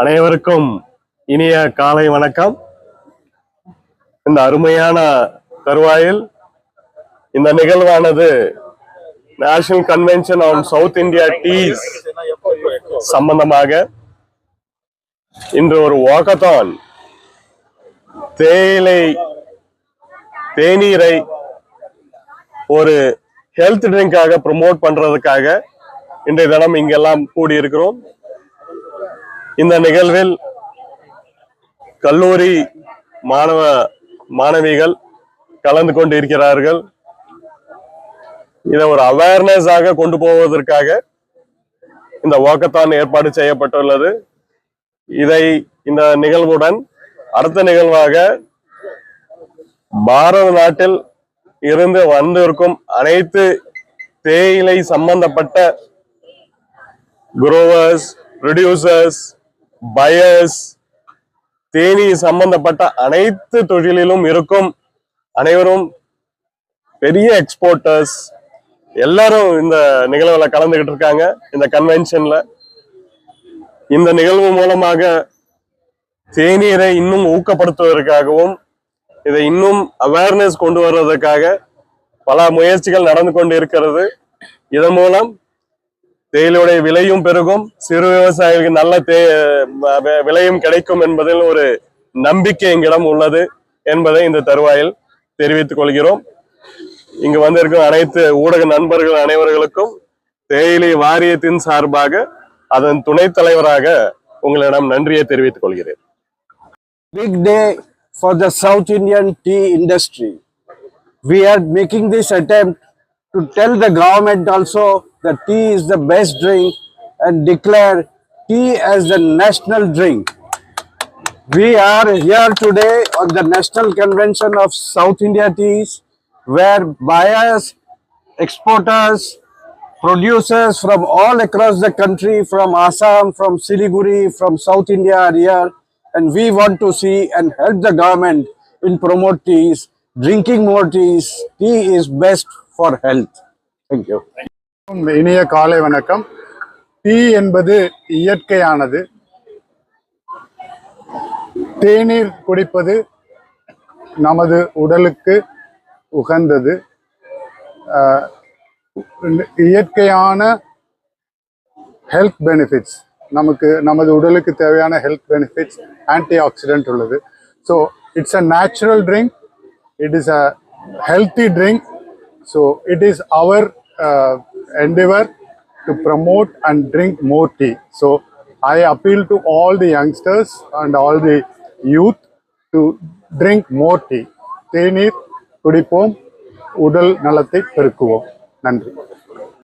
அனைவருக்கும் இனிய காலை வணக்கம். இந்த அருமையான தருவாயில் இந்த நிகழ்வானது national convention on south India teas சம்பந்தமாக இன்று ஒரு வாக்கத்தான் தேயிலை தேநீரை ஒரு ஹெல்த் ட்ரிங்காக ப்ரமோட் பண்றதுக்காக இன்றைய தினம் இங்கெல்லாம் கூடியிருக்கிறோம். இந்த நிகழ்வில் கல்லூரி மாணவ மாணவிகள் கலந்து கொண்டு இருக்கிறார்கள் இதை ஒரு அவேர்னஸ் ஆக கொண்டு போவதற்காக இந்த வாக்கத்தான் ஏற்பாடு செய்யப்பட்டுள்ளது. இதை இந்த நிகழ்வுடன் அடுத்த நிகழ்வாக பாரத நாட்டில் இருந்து வந்திருக்கும் அனைத்து தேயிலை சம்பந்தப்பட்ட குரோவர்ஸ் ப்ரொடியூசர்ஸ் பயர்ஸ் தேனி சம்பந்தப்பட்ட அனைத்து தொழிலிலும் இருக்கும் அனைவரும் பெரிய எக்ஸ்போர்ட்டர்ஸ் எல்லாரும் இந்த நிகழ்வுல கலந்துகிட்டு இருக்காங்க. இந்த கன்வென்ஷன்ல இந்த நிகழ்வு மூலமாக தேநீரை இன்னும் ஊக்கப்படுத்துவதற்காகவும் இதை இன்னும் அவேர்னஸ் கொண்டு வர்றதுக்காக பல முயற்சிகள் நடந்து கொண்டு இருக்கிறது. இதன் மூலம் தேயிலையுடைய விலையும் பெருகும். சிறு விவசாயிகளுக்கு நல்ல தே விலையும் கிடைக்கும் என்பதில் ஒரு நம்பிக்கை எங்களிடம் உள்ளது என்பதை இந்த தருவாயில் தெரிவித்துக் கொள்கிறோம். இங்கு வந்திருக்கும் அனைத்து ஊடக நண்பர்கள் அனைவர்களுக்கும் தேயிலை வாரியத்தின் சார்பாக அதன் துணைத் தலைவராக உங்களிடம் நன்றியை தெரிவித்துக் கொள்கிறேன். Big day for the south Indian tea industry we are making this attempt to tell the government also that tea is the best drink and declare tea as the national drink. We are here today on the National Convention of South India Teas where buyers, exporters, producers from all across the country, from Assam, from Siliguri, from South India are here, and we want to see and help the government in promote teas, drinking more teas. Tea is best for health. Thank you. இனிய காலை வணக்கம். Tea என்பது இயற்கையானது. தேநீர் குடிப்பது நமது உடலுக்கு உகந்தது. இயற்கையான ஹெல்த் பெனிஃபிட்ஸ் நமக்கு நமது உடலுக்கு தேவையான ஹெல்த் பெனிஃபிட்ஸ் ஆன்டி ஆக்சிடென்ட் உள்ளது so it's a natural drink it is a healthy drink so it is our endeavor to promote and drink more tea so i appeal to all the youngsters and all the youth to drink more tea தேநீர் குடிப்போம் உடல் நலத்தை பெருக்குவோம் நன்றி